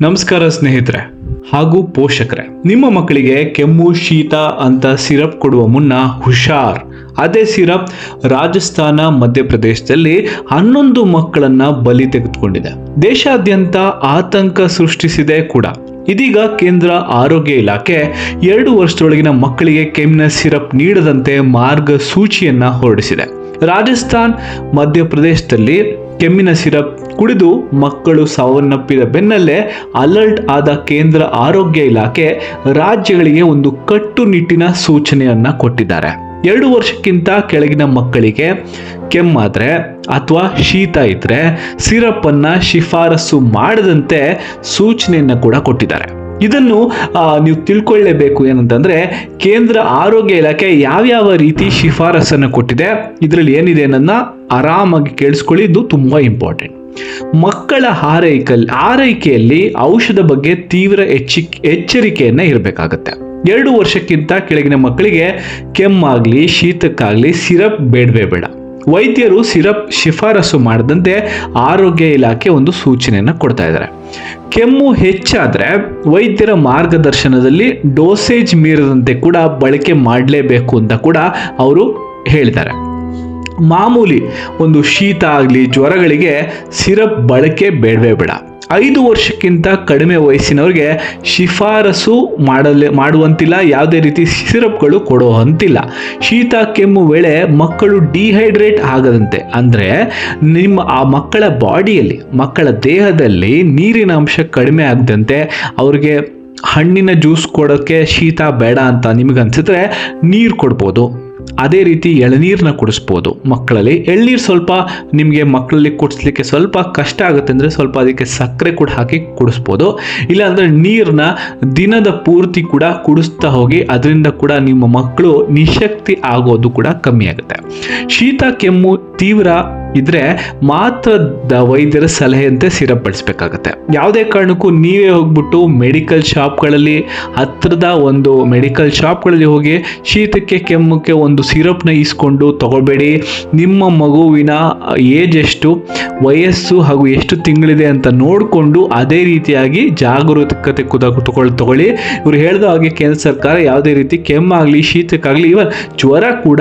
ನಮಸ್ಕಾರ ಸ್ನೇಹಿತರೆ ಹಾಗೂ ಪೋಷಕರೇ, ನಿಮ್ಮ ಮಕ್ಕಳಿಗೆ ಕೆಮ್ಮು, ಶೀತ ಅಂತ ಸಿರಪ್ ಕೊಡುವ ಮುನ್ನ ಹುಷಾರ್. ಅದೇ ಸಿರಪ್ ರಾಜಸ್ಥಾನ, ಮಧ್ಯಪ್ರದೇಶದಲ್ಲಿ ಹನ್ನೊಂದು ಮಕ್ಕಳನ್ನ ಬಲಿ ತೆಗೆದುಕೊಂಡಿದೆ. ದೇಶಾದ್ಯಂತ ಆತಂಕ ಸೃಷ್ಟಿಸಿದೆ ಕೂಡ. ಇದೀಗ ಕೇಂದ್ರ ಆರೋಗ್ಯ ಇಲಾಖೆ ಎರಡು ವರ್ಷದೊಳಗಿನ ಮಕ್ಕಳಿಗೆ ಕೆಮ್ಮಿನ ಸಿರಪ್ ನೀಡದಂತೆ ಮಾರ್ಗಸೂಚಿಯನ್ನ ಹೊರಡಿಸಿದೆ. ರಾಜಸ್ಥಾನ್, ಮಧ್ಯಪ್ರದೇಶದಲ್ಲಿ ಕೆಮ್ಮಿನ ಸಿರಪ್ ಕುಡಿದು ಮಕ್ಕಳು ಸಾವನ್ನಪ್ಪಿದ ಬೆನ್ನಲ್ಲೇ ಅಲರ್ಟ್ ಆದ ಕೇಂದ್ರ ಆರೋಗ್ಯ ಇಲಾಖೆ ರಾಜ್ಯಗಳಿಗೆ ಒಂದು ಕಟ್ಟುನಿಟ್ಟಿನ ಸೂಚನೆಯನ್ನ ಕೊಟ್ಟಿದ್ದಾರೆ. ಎರಡು ವರ್ಷಕ್ಕಿಂತ ಕೆಳಗಿನ ಮಕ್ಕಳಿಗೆ ಕೆಮ್ಮಾದ್ರೆ ಅಥವಾ ಶೀತ ಇದ್ರೆ ಸಿರಪ್ ಅನ್ನ ಶಿಫಾರಸು ಮಾಡದಂತೆ ಸೂಚನೆಯನ್ನ ಕೂಡ ಕೊಟ್ಟಿದ್ದಾರೆ. ಇದನ್ನು ನೀವು ತಿಳ್ಕೊಳ್ಳೇಬೇಕು ಏನಂತಂದ್ರೆ, ಕೇಂದ್ರ ಆರೋಗ್ಯ ಇಲಾಖೆ ಯಾವ್ಯಾವ ರೀತಿ ಶಿಫಾರಸನ್ನು ಕೊಟ್ಟಿದೆ, ಇದರಲ್ಲಿ ಏನಿದೆ ಅನ್ನೋದನ್ನ ಆರಾಮಾಗಿ ಕೇಳಿಸ್ಕೊಳ್ಳಿ ಇದು ತುಂಬಾ ಇಂಪಾರ್ಟೆಂಟ್ ಮಕ್ಕಳ ಆರೈಕಲ್ ಆರೈಕೆಯಲ್ಲಿ ಔಷಧ ಬಗ್ಗೆ ತೀವ್ರ ಎಚ್ಚಿ ಎಚ್ಚರಿಕೆಯನ್ನ ಇರಬೇಕಾಗತ್ತೆ. ಎರಡು ವರ್ಷಕ್ಕಿಂತ ಕೆಳಗಿನ ಮಕ್ಕಳಿಗೆ ಕೆಮ್ಮಾಗ್ಲಿ, ಶೀತಕ್ಕಾಗ್ಲಿ, ಸಿರಪ್ ಬೇಡವೇ ಬೇಡ. ವೈದ್ಯರು ಸಿರಪ್ ಶಿಫಾರಸು ಮಾಡದಂತೆ ಆರೋಗ್ಯ ಇಲಾಖೆ ಒಂದು ಸೂಚನೆಯನ್ನು ಕೊಡ್ತಾ ಇದ್ದಾರೆ ಕೆಮ್ಮು ಹೆಚ್ಚಾದರೆ ವೈದ್ಯರ ಮಾರ್ಗದರ್ಶನದಲ್ಲಿ ಡೋಸೇಜ್ ಮೀರದಂತೆ ಕೂಡ ಬಳಕೆ ಮಾಡಲೇಬೇಕು ಅಂತ ಕೂಡ ಅವರು ಹೇಳಿದ್ದಾರೆ. ಮಾಮೂಲಿ ಒಂದು ಶೀತ ಆಗಲಿ ಜ್ವರಗಳಿಗೆ ಸಿರಪ್ ಬಳಕೆ ಬೇಡವೇ ಬೇಡ. ಐದು ವರ್ಷಕ್ಕಿಂತ ಕಡಿಮೆ ವಯಸ್ಸಿನವ್ರಿಗೆ ಶಿಫಾರಸು ಮಾಡಲೇ ಮಾಡುವಂತಿಲ್ಲ, ಯಾವುದೇ ರೀತಿ ಸಿರಪ್ಗಳು ಕೊಡುವಂತಿಲ್ಲ. ಶೀತ, ಕೆಮ್ಮು ವೇಳೆ ಮಕ್ಕಳು ಡಿಹೈಡ್ರೇಟ್ ಆಗದಂತೆ, ಅಂದರೆ ನಿಮ್ಮ ಆ ಮಕ್ಕಳ ಬಾಡಿಯಲ್ಲಿ, ಮಕ್ಕಳ ದೇಹದಲ್ಲಿ ನೀರಿನ ಅಂಶ ಕಡಿಮೆ ಆಗದಂತೆ ಅವ್ರಿಗೆ ಹಣ್ಣಿನ ಜ್ಯೂಸ್ ಕೊಡೋಕ್ಕೆ ಶೀತ ಬೇಡ ಅಂತ ನಿಮಗೆ ಅನ್ಸಿದ್ರೆ ನೀರು ಕೊಡ್ಬೋದು. ಅದೇ ರೀತಿ ಎಳನೀರನ್ನ ಕುಡಿಸ್ಬೋದು. ಮಕ್ಕಳಲ್ಲಿ ಎಳ್ನೀರು ಸ್ವಲ್ಪ ನಿಮಗೆ ಮಕ್ಕಳಲ್ಲಿ ಕುಡಿಸ್ಲಿಕ್ಕೆ ಸ್ವಲ್ಪ ಕಷ್ಟ ಆಗುತ್ತೆ ಅಂದರೆ ಸ್ವಲ್ಪ ಅದಕ್ಕೆ ಸಕ್ಕರೆ ಕೂಡ ಹಾಕಿ ಕುಡಿಸ್ಬೋದು. ಇಲ್ಲಾಂದರೆ ನೀರನ್ನ ದಿನದ ಪೂರ್ತಿ ಕೂಡ ಕುಡಿಸ್ತಾ ಹೋಗಿ ಅದರಿಂದ ಕೂಡ ನಿಮ್ಮ ಮಕ್ಕಳು ನಿಶಕ್ತಿ ಆಗೋದು ಕೂಡ ಕಮ್ಮಿ ಆಗುತ್ತೆ. ಶೀತ, ಕೆಮ್ಮು, ತೀವ್ರ ಇದ್ರೆ ಮಾತ್ರ ವೈದ್ಯರ ಸಲಹೆಯಂತೆ ಸಿರಪ್ ಬಳಸಬೇಕಾಗತ್ತೆ ಯಾವುದೇ ಕಾರಣಕ್ಕೂ ನೀವೇ ಹೋಗ್ಬಿಟ್ಟು ಮೆಡಿಕಲ್ ಶಾಪ್ಗಳಲ್ಲಿ ಹತ್ತಿರದ ಒಂದು ಮೆಡಿಕಲ್ ಶಾಪ್ಗಳಲ್ಲಿ ಹೋಗಿ ಶೀತಕ್ಕೆ ಕೆಮ್ಮಕ್ಕೆ ಒಂದು ಸಿರಪ್ನ ಈಸ್ಕೊಂಡು ತಗೊಳ್ಬೇಡಿ. ನಿಮ್ಮ ಮಗುವಿನ ಏಜ್ ಎಷ್ಟು, ವಯಸ್ಸು ಹಾಗೂ ಎಷ್ಟು ತಿಂಗಳಿದೆ ಅಂತ ನೋಡಿಕೊಂಡು ಅದೇ ರೀತಿಯಾಗಿ ಜಾಗರೂಕತೆ ಕುದ ತಗೊಳ್, ತಗೊಳ್ಳಿ. ಇವರು ಹೇಳಿದ ಹಾಗೆ ಕೇಂದ್ರ ಸರ್ಕಾರ ಯಾವುದೇ ರೀತಿ ಕೆಮ್ಮಾಗಲಿ ಶೀತಕ್ಕಾಗಲಿ ಇವನ್ ಜ್ವರ ಕೂಡ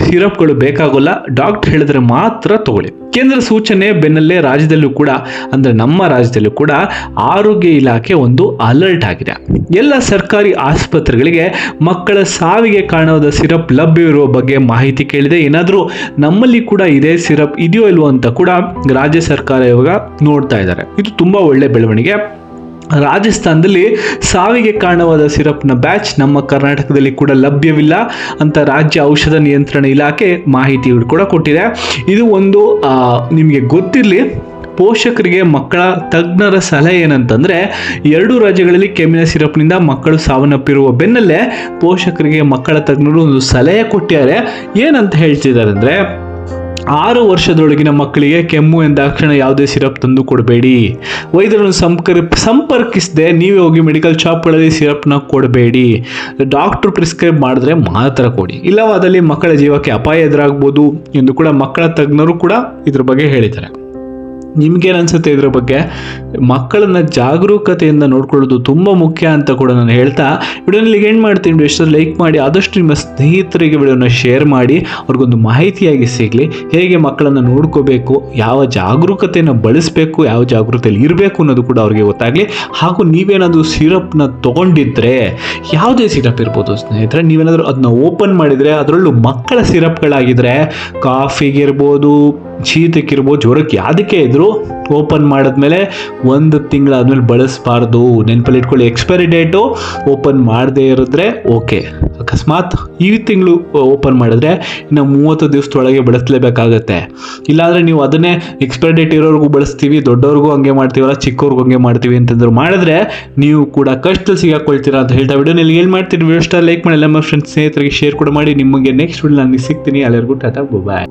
ಸಿರಪ್ಗಳು ಬೇಕಾಗೋಲ್ಲ, ಡಾಕ್ಟರ್ ಹೇಳಿದ್ರೆ ಮಾತ್ರ ತಗೊಳ್ಳಿ. ಕೇಂದ್ರ ಸೂಚನೆ ಬೆನ್ನಲ್ಲೇ ರಾಜ್ಯದಲ್ಲೂ ಕೂಡ, ಅಂದ್ರೆ ನಮ್ಮ ರಾಜ್ಯದಲ್ಲೂ ಕೂಡ ಆರೋಗ್ಯ ಇಲಾಖೆ ಒಂದು ಅಲರ್ಟ್ ಆಗಿದೆ. ಎಲ್ಲ ಸರ್ಕಾರಿ ಆಸ್ಪತ್ರೆಗಳಿಗೆ ಮಕ್ಕಳ ಸಾವಿಗೆ ಕಾರಣವಾದ ಸಿರಪ್ ಲಭ್ಯವಿರುವ ಬಗ್ಗೆ ಮಾಹಿತಿ ಕೇಳಿದೆ. ಏನಾದರೂ ನಮ್ಮಲ್ಲಿ ಕೂಡ ಇದೇ ಸಿರಪ್ ಇದೆಯೋ ಇಲ್ವೋ ಅಂತ ಕೂಡ ರಾಜ್ಯ ಸರ್ಕಾರ ಇವಾಗ ನೋಡ್ತಾ ಇದ್ದಾರೆ. ಇದು ತುಂಬಾ ಒಳ್ಳೆ ಬೆಳವಣಿಗೆ. ರಾಜಸ್ಥಾನದಲ್ಲಿ ಸಾವಿಗೆ ಕಾರಣವಾದ ಸಿರಪ್ನ ಬ್ಯಾಚ್ ನಮ್ಮ ಕರ್ನಾಟಕದಲ್ಲಿ ಕೂಡ ಲಭ್ಯವಿಲ್ಲ ಅಂತ ರಾಜ್ಯ ಔಷಧ ನಿಯಂತ್ರಣ ಇಲಾಖೆ ಮಾಹಿತಿ ಕೂಡ ಕೊಟ್ಟಿದೆ. ಇದು ಒಂದು ನಿಮಗೆ ಗೊತ್ತಿರಲಿ, ಪೋಷಕರಿಗೆ ಮಕ್ಕಳ ತಜ್ಞರ ಸಲಹೆ ಏನಂತಂದರೆ, ಎರಡು ರಾಜ್ಯಗಳಲ್ಲಿ ಕೆಮ್ಮಿನ ಸಿರಪ್ನಿಂದ ಮಕ್ಕಳು ಸಾವನ್ನಪ್ಪಿರುವ ಬೆನ್ನಲ್ಲೇ ಪೋಷಕರಿಗೆ ಮಕ್ಕಳ ತಜ್ಞರು ಒಂದು ಸಲಹೆ ಕೊಟ್ಟಿದ್ದಾರೆ. ಏನಂತ ಹೇಳ್ತಿದ್ದಾರೆ ಅಂದ್ರೆ ಆರು ವರ್ಷದೊಳಗಿನ ಮಕ್ಕಳಿಗೆ ಕೆಮ್ಮು ಎಂದಾಕ್ಷಣ ಯಾವುದೇ ಸಿರಪ್ ತಂದು ಕೊಡಬೇಡಿ. ವೈದ್ಯರನ್ನು ಸಂಪರ್ಕ, ಸಂಪರ್ಕಿಸದೆ ನೀವೇ ಹೋಗಿ ಮೆಡಿಕಲ್ ಶಾಪ್ಗಳಲ್ಲಿ ಸಿರಪ್ನ ಕೊಡಬೇಡಿ. ಡಾಕ್ಟರ್ ಪ್ರಿಸ್ಕ್ರೈಬ್ ಮಾಡಿದ್ರೆ ಮಾತ್ರ ಕೊಡಿ. ಇಲ್ಲವಾದಲ್ಲಿ ಮಕ್ಕಳ ಜೀವಕ್ಕೆ ಅಪಾಯ ಎದುರಾಗ್ಬೋದು ಎಂದು ಕೂಡ ಮಕ್ಕಳ ತಜ್ಞರು ಕೂಡ ಇದ್ರ ಬಗ್ಗೆ ಹೇಳಿದ್ದಾರೆ. ನಿಮ್ಗೇನು ಅನ್ಸುತ್ತೆ ಇದ್ರ ಬಗ್ಗೆ? ಮಕ್ಕಳನ್ನ ಜಾಗರೂಕತೆಯಿಂದ ನೋಡ್ಕೊಳ್ಳೋದು ತುಂಬ ಮುಖ್ಯ ಅಂತ ಕೂಡ ನಾನು ಹೇಳ್ತಾ ವಿಡಿಯೋನಲ್ಲಿ ಏನು ಮಾಡ್ತೀನಿ. ಎಷ್ಟು ಲೈಕ್ ಮಾಡಿ, ಆದಷ್ಟು ನಿಮ್ಮ ಸ್ನೇಹಿತರಿಗೆ ವಿಡಿಯೋನ ಶೇರ್ ಮಾಡಿ, ಅವ್ರಿಗೊಂದು ಮಾಹಿತಿಯಾಗಿ ಸಿಗಲಿ. ಹೇಗೆ ಮಕ್ಕಳನ್ನು ನೋಡ್ಕೋಬೇಕು, ಯಾವ ಜಾಗರೂಕತೆಯನ್ನು ಬಳಸಬೇಕು, ಯಾವ ಜಾಗೃತಿಯಲ್ಲಿ ಇರಬೇಕು ಅನ್ನೋದು ಕೂಡ ಅವ್ರಿಗೆ ಗೊತ್ತಾಗಲಿ. ಹಾಗೂ ನೀವೇನಾದರೂ ಸಿರಪ್ನ ತೊಗೊಂಡಿದ್ರೆ, ಯಾವುದೇ ಸಿರಪ್ ಇರ್ಬೋದು ಸ್ನೇಹಿತರೆ, ನೀವೇನಾದರೂ ಅದನ್ನ ಓಪನ್ ಮಾಡಿದರೆ, ಅದರಲ್ಲೂ ಮಕ್ಕಳ ಸಿರಪ್ಗಳಾಗಿದ್ದರೆ ಕಾಫಿಗಿರ್ಬೋದು ಶೀತಕ್ಕಿರ್ಬೋದು ಜ್ವರಕ್ಕೆ ಯಾವುದಕ್ಕೆ ಇದ್ರು ಓಪನ್ ಮಾಡಿದ್ಮೇಲೆ ಒಂದು ತಿಂಗಳಾದ್ಮೇಲೆ ಬಳಸಬಾರ್ದು. ನೆನಪಲ್ಲಿ ಇಟ್ಕೊಳ್ಳಿ ಎಕ್ಸ್ಪೈರಿ ಡೇಟು ಓಪನ್ ಮಾಡದೇ ಇರಿದ್ರೆ ಓಕೆ ಅಕಸ್ಮಾತ್ ಈ ತಿಂಗಳು ಓಪನ್ ಮಾಡಿದ್ರೆ ಇನ್ನು ಮೂವತ್ತು ದಿವಸದೊಳಗೆ ಬಳಸಲೇಬೇಕಾಗತ್ತೆ. ಇಲ್ಲಾಂದರೆ ನೀವು ಅದನ್ನೇ ಎಕ್ಸ್ಪೈರಿ ಡೇಟ್ ಇರೋರಿಗೂ ಬಳಸ್ತೀವಿ ದೊಡ್ಡವ್ರಿಗೂ ಹಂಗೆ ಮಾಡ್ತೀವಲ್ಲ ಚಿಕ್ಕವ್ರಿಗೂ ಹಂಗೆ ಮಾಡ್ತೀವಿ ಅಂತಂದ್ರು ಮಾಡಿದ್ರೆ ನೀವು ಕೂಡ ಕಷ್ಟದಲ್ಲಿ ಸಿಗಾಕೊಳ್ತೀರಾ ಅಂತ ಹೇಳ್ತಾ ವಿಡಿಯೋನಲ್ಲಿ ಏನು ಮಾಡ್ತೀರಿ ವಿಡಿಯೋ ಲೈಕ್ ಮಾಡಿ, ಎಲ್ಲ ಫ್ರೆಂಡ್ಸ್ ಸ್ನೇಹಿತರಿಗೆ ಶೇರ್ ಕೂಡ ಮಾಡಿ. ನಿಮಗೆ ನೆಕ್ಸ್ಟ್ ವಿಡಿಯೋ ನಾನು ಸಿಗ್ತೀನಿ. ಅಲ್ಲಿವರೆಗೂ ಟಾಟಾ ಬಾಯ್